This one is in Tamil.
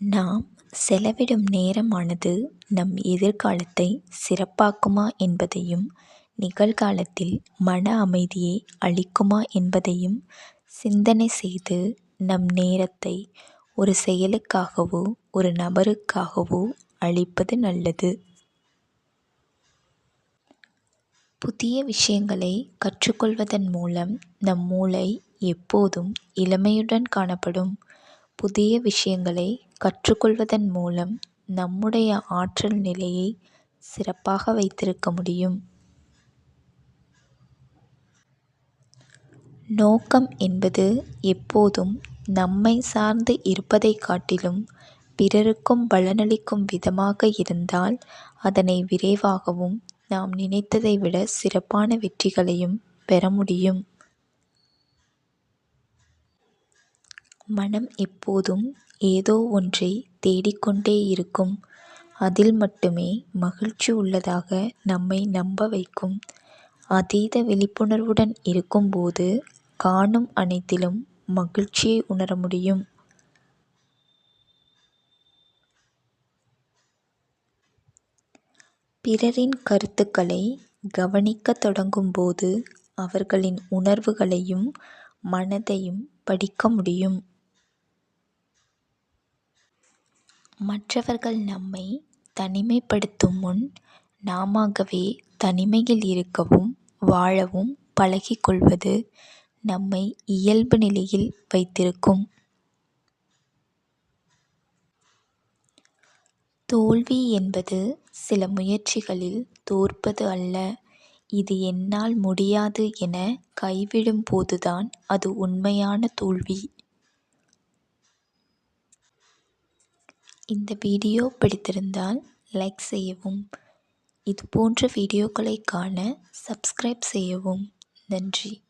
நாம் செலவிடும் நேரமானது நம் எதிர்காலத்தை சிறப்பாக்குமா என்பதையும் நிகழ்காலத்தில் மன அமைதியை அளிக்குமா என்பதையும் சிந்தனை செய்து நம் நேரத்தை ஒரு செயலுக்காகவோ ஒரு நபருக்காகவோ அளிப்பது நல்லது. புதிய விஷயங்களை கற்றுக்கொள்வதன் மூலம் நம் மூளை எப்போதும் இளமையுடன் காணப்படும். புதிய விஷயங்களை கற்றுக்கொள்வதன் மூலம் நம்முடைய ஆற்றல் நிலையை சிறப்பாக வைத்திருக்க முடியும். நோக்கம் என்பது எப்போதும் நம்மை சார்ந்து இருப்பதைக் காட்டிலும் பிறருக்கும் பலனளிக்கும் விதமாக இருந்தால் அதனை விரைவாகவும் நாம் நினைத்ததை விட சிறப்பான வெற்றிகளையும் பெற முடியும். மனம் எப்போதும் ஏதோ ஒன்றை தேடிக்கொண்டே இருக்கும். அதில் மட்டுமே மகிழ்ச்சி உள்ளதாக நம்மை நம்ப வைக்கும். அதீத விழிப்புணர்வுடன் இருக்கும்போது காணும் அனைத்திலும் மகிழ்ச்சியை உணர முடியும். பிறரின் கருத்துக்களை கவனிக்கத் தொடங்கும்போது அவர்களின் உணர்வுகளையும் மனதையும் படிக்க முடியும். மற்றவர்கள் நம்மை தனிமைப்படுத்தும் முன் நாமாகவே தனிமையில் இருக்கவும் வாழவும் பழகிக்கொள்வது நம்மை இயல்பு நிலையில் வைத்திருக்கும். தோல்வி என்பது சில முயற்சிகளில் தோற்பது அல்ல. இது என்னால் முடியாது என கைவிடும் போதுதான் அது உண்மையான தோல்வி. இந்த வீடியோ பிடித்திருந்தால் லைக் செய்யவும். இது போன்ற வீடியோக்களை காண சப்ஸ்கிரைப் செய்யவும். நன்றி.